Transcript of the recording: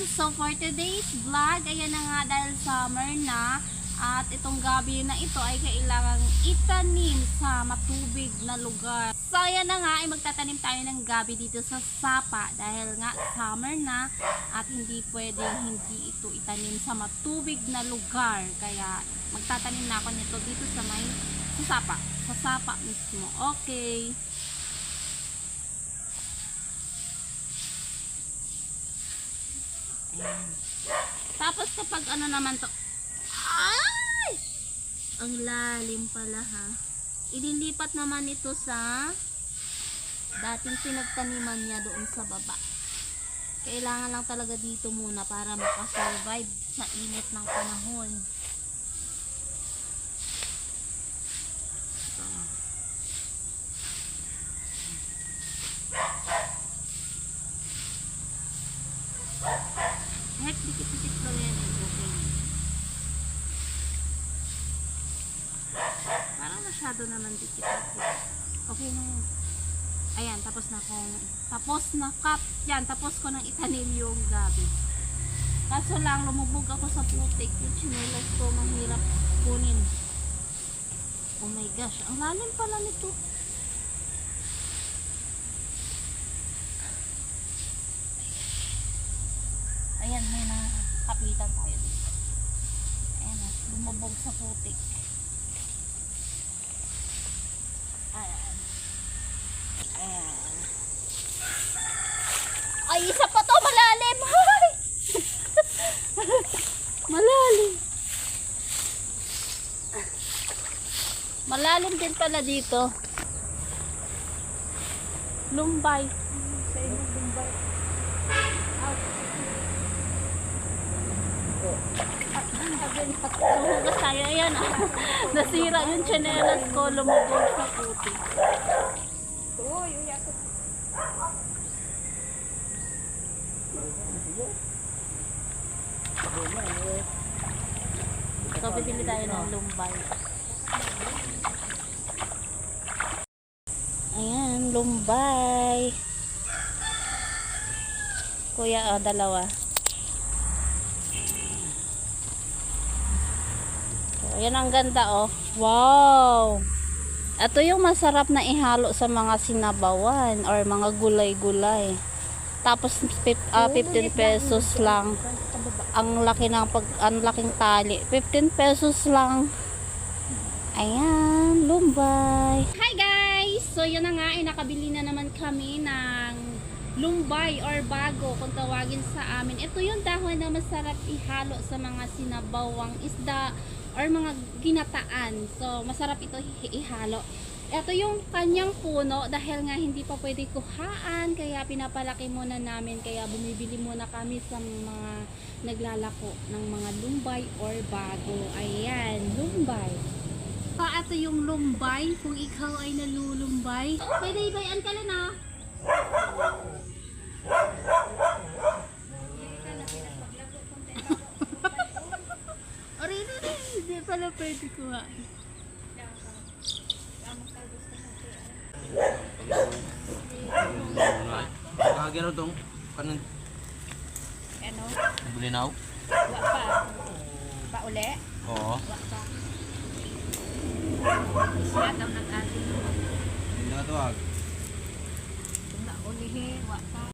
ayan, so for today's vlog, ayan na nga dahil summer na at itong gabi na ito ay kailangang itanim sa matubig na lugar. So ayan na nga ay magtatanim tayo ng gabi dito sa Sapa dahil nga summer na at hindi pwedeng hindi ito itanim sa matubig na lugar. Kaya magtatanim na ako nito dito sa may sa Sapa. Sa Sapa mismo. Okay. Ayan. Tapos kapag ano naman to, ay! Ang lalim pala ha. Ililipat naman ito sa dating pinagtaniman niya doon sa baba. Kailangan lang talaga dito muna para makasurvive sa init ng panahon. Ito. Kahit dikit-dikit lang yan, eh, okay. Parang masyado naman dikit-dikit. Okay na yan. Ayan, tapos na kong, tapos na cut, yan, tapos ko nang itanim yung gabi. Kaso lang, lumubog ako sa putik. Yung chinelas ko, mahirap kunin. Oh my gosh, ang lalim pala nito. Ayan, may nakapitan tayo. Ayan, lumubog sa putik. Ayan. Ayan. Ay, isa pa to, malalim! Malalim. Malalim din pala dito. Lumbay. Sa inyo, Bombay. Nahugas tayo. Ayan, ah. Nasira yung chanelas ko. Lumubog sa puti. Uy, uy, So, bibili tayo ng lumbay. Ayan, lumbay. Kuya, oh, dalawa. So, ayan ang ganda, oh. Wow! Ito yung masarap na ihalo sa mga sinabawan or mga gulay-gulay. Tapos fif- ah, 15 pesos lang. Ang laki ng pag ang laking tali. 15 pesos lang. Ayan, lumbay. Hi guys! So yun na nga, ay nakabili na naman kami ng lumbay or bago kung tawagin sa amin. Ito yung dahon na masarap ihalo sa mga sinabawang isda or mga ginataan. So masarap ito ihalo. Ito yung kanyang puno dahil nga hindi pa pwede kuhaan kaya pinapalaki muna namin kaya bumibili muna kami sa mga naglalako ng mga lumbay or bago. Ayan, lumbay. Pa, ito yung lumbay kung ikaw ay nalulumbay. Pwede ibayan ka lang ah. Ori, hindi pala pwede kuhain. Kagano tong kanan Ano? bulinaw? Wa pa. Pa uli? Oo. Wa pa. Siya daw nag-asin. Hindi na tawag. Kung na ulihi, wa pa.